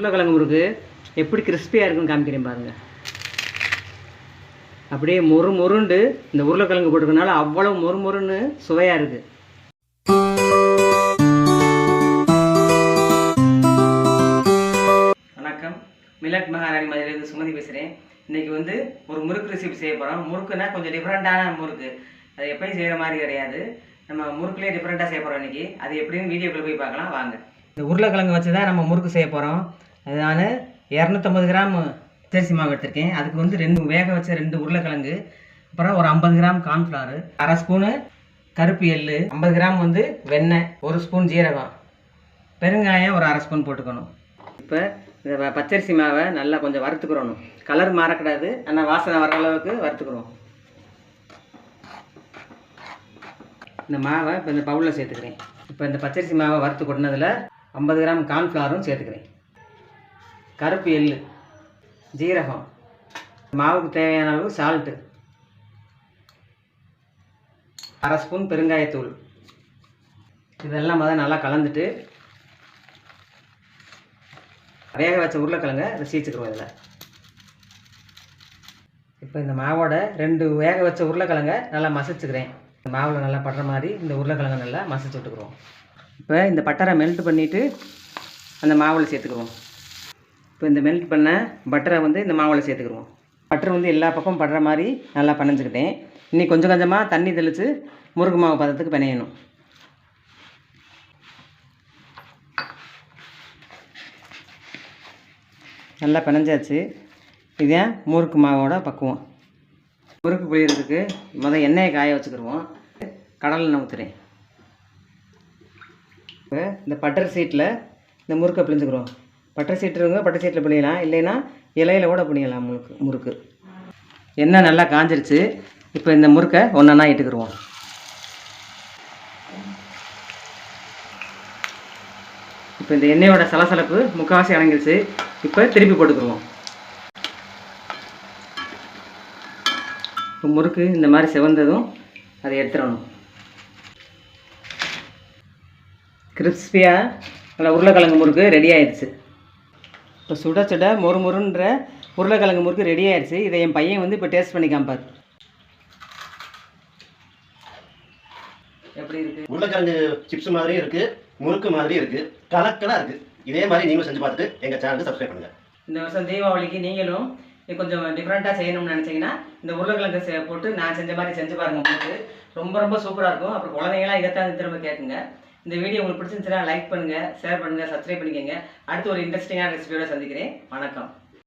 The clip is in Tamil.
உருளைக்கிழங்கு முறுக்கு எப்படி கிறிஸ்பியாக இருக்குன்னு காமிக்கிறேன் பாருங்கள் அப்படியே மொறு மொருண்டு இந்த உருளைக்கிழங்கு போட்டிருக்கனால அவ்வளோ மொறு மொறுன்னு சுவையாக இருக்குது வணக்கம். மிலக் மகாராணி மதுரையிலேருந்து சுமதி பேசுகிறேன் இன்றைக்கி வந்து ஒரு முறுக்கு ரெசிபி செய்ய போகிறோம் முறுக்குனா கொஞ்சம் டிஃப்ரெண்ட்டான முறுக்கு. அது எப்பயும் செய்கிற மாதிரி கிடையாது. நம்ம முறுக்குலேயே டிஃப்ரெண்ட்டாக செய்ய போகிறோம் இன்றைக்கி அது எப்படின்னு வீடியோக்குள்ளே போய் பார்க்கலாம். வாங்க. இந்த உருளைக்கிழங்கு வச்சு தான் நம்ம முறுக்கு செய்ய போகிறோம் அதனால் இரநூத்தம்பது கிராம் பச்சரிசி மாவு எடுத்திருக்கேன். அதுக்கு வந்து ரெண்டு வேக வச்ச ரெண்டு உருளைக்கிழங்கு அப்புறம் ஒரு ஐம்பது கிராம் கார்ன்ஃப்ளவர் அரை ஸ்பூனு கருப்பு எள்ளு ஐம்பது கிராம் வந்து வெண்ணெய் ஒரு ஸ்பூன் ஜீரகம் பெருங்காயம் ஒரு அரை ஸ்பூன் போட்டுக்கணும். இப்போ இந்த பச்சரிசி மாவை நல்லா கொஞ்சம் வறுத்துக்கிறணும். கலர் மாறக்கூடாது ஆனால் வாசனை வர அளவுக்கு வறுத்துக்கிறோம். இந்த மாவை இப்போ இந்த பவுலில் சேர்த்துக்கிறேன். இப்போ இந்த பச்சரிசி மாவை வறுத்து கொட்டினதில் ஐம்பது கிராம் கார்ன்ஃப்ளவரும் சேர்த்துக்கிறேன். கருப்பு எள்ளு ஜீரகம் மாவுக்கு தேவையான அளவு சால்ட்டு அரை ஸ்பூன் பெருங்காயத்தூள். இதெல்லாம் மொதல் நல்லா கலந்துட்டு வேக வச்ச உருளைக்கிழங்க அதை சீச்சுக்கிறோம் இதில். இப்போ இந்த மாவோட ரெண்டு வேக வச்ச உருளைக்கிழங்க நல்லா மசிச்சுக்கிறேன். இந்த மாவில் நல்லா படுற மாதிரி இந்த உருளைக்கிழங்க நல்லா மசிச்சு விட்டுக்குறோம். இப்போ இந்த பட்டரை மெல்ட் பண்ணிவிட்டு அந்த மாவில் சேர்த்துக்குவோம். இப்போ இந்த மெல்ட் பண்ண பட்டரை வந்து இந்த மாவில் சேர்த்துக்குருவோம் பட்டர் வந்து எல்லா பக்கம் படுற மாதிரி நல்லா பனைஞ்சிக்கிட்டேன். இன்னி கொஞ்சம் கொஞ்சமாக தண்ணி தெளித்து முருகு மாவு பதத்துக்கு பிணையணும். நல்லா பிணைஞ்சாச்சு. இதே முறுக்கு மாவோட பக்குவோம். முறுக்கு புளியறதுக்கு முதல் எண்ணெயை காய வச்சுக்கிடுவோம். கடலில் ஊற்றுறேன் இப்போ இந்த பட்டர் சீட்டில் இந்த முறுக்கை பிழிஞ்சுக்கிறோம் பட்டை சீட்டு இருந்தால் பட்டை சீட்டில் பண்ணிடலாம் இல்லைன்னா இலையில கூட பண்ணிடலாம் முறுக்கு முறுக்கு. எண்ணெய் நல்லா காஞ்சிருச்சு. இப்போ இந்த முறுக்கை ஒன்றா இட்டுக்கிடுவோம் இப்போ இந்த எண்ணெயோட சலசலப்பு முக்கால்வாசி அடங்கிடுச்சு இப்போ திருப்பி போட்டுக்கிடுவோம் இப்போ முறுக்கு இந்த மாதிரி செவந்ததும் அதை எடுத்துடணும். கிறிஸ்பியாக நல்லா உருளைக்கிழங்கு முறுக்கு ரெடி ஆயிடுச்சு. இப்போ சுட சுட மொறு மொறுன்ற உருளைக்கிழங்கு முறுக்கு ரெடி ஆயிடுச்சு. இதை என் பையன் வந்து இப்போ டேஸ்ட் பண்ணி காமிப்பார் எப்படி இருக்குது உருளைக்கிழங்கு சிப்ஸ் மாதிரி இருக்கு முறுக்கு மாதிரி இருக்கு கலக்கலா இருக்கு. இதே மாதிரி நீங்களும் செஞ்சு பார்த்துட்டு எங்க சேனலுக்கு சப்ஸ்கிரைப் பண்ணுங்க. இந்த வருஷம் தீபாவளிக்கு நீங்களும் கொஞ்சம் டிஃப்ரெண்ட்டாக செய்யணும்னு நினச்சிங்கன்னா இந்த உருளைக்கிழங்கு போட்டு நான் செஞ்ச மாதிரி செஞ்சு பாருங்க உங்களுக்கு. ரொம்ப ரொம்ப சூப்பராக இருக்கும். அப்புறம் குழந்தைங்களாம் இதைத்தான் திரும்ப கேட்குங்க இந்த வீடியோ உங்களுக்கு பிடிச்சிருந்துச்சுன்னா லைக் பண்ணுங்கள் ஷேர் பண்ணுங்கள் சப்ஸ்கிரைப் பண்ணிக்கோங்க. அடுத்து ஒரு இன்ட்ரெஸ்டிங்கான ரெசிபியோட சந்திக்கிறேன். வணக்கம்.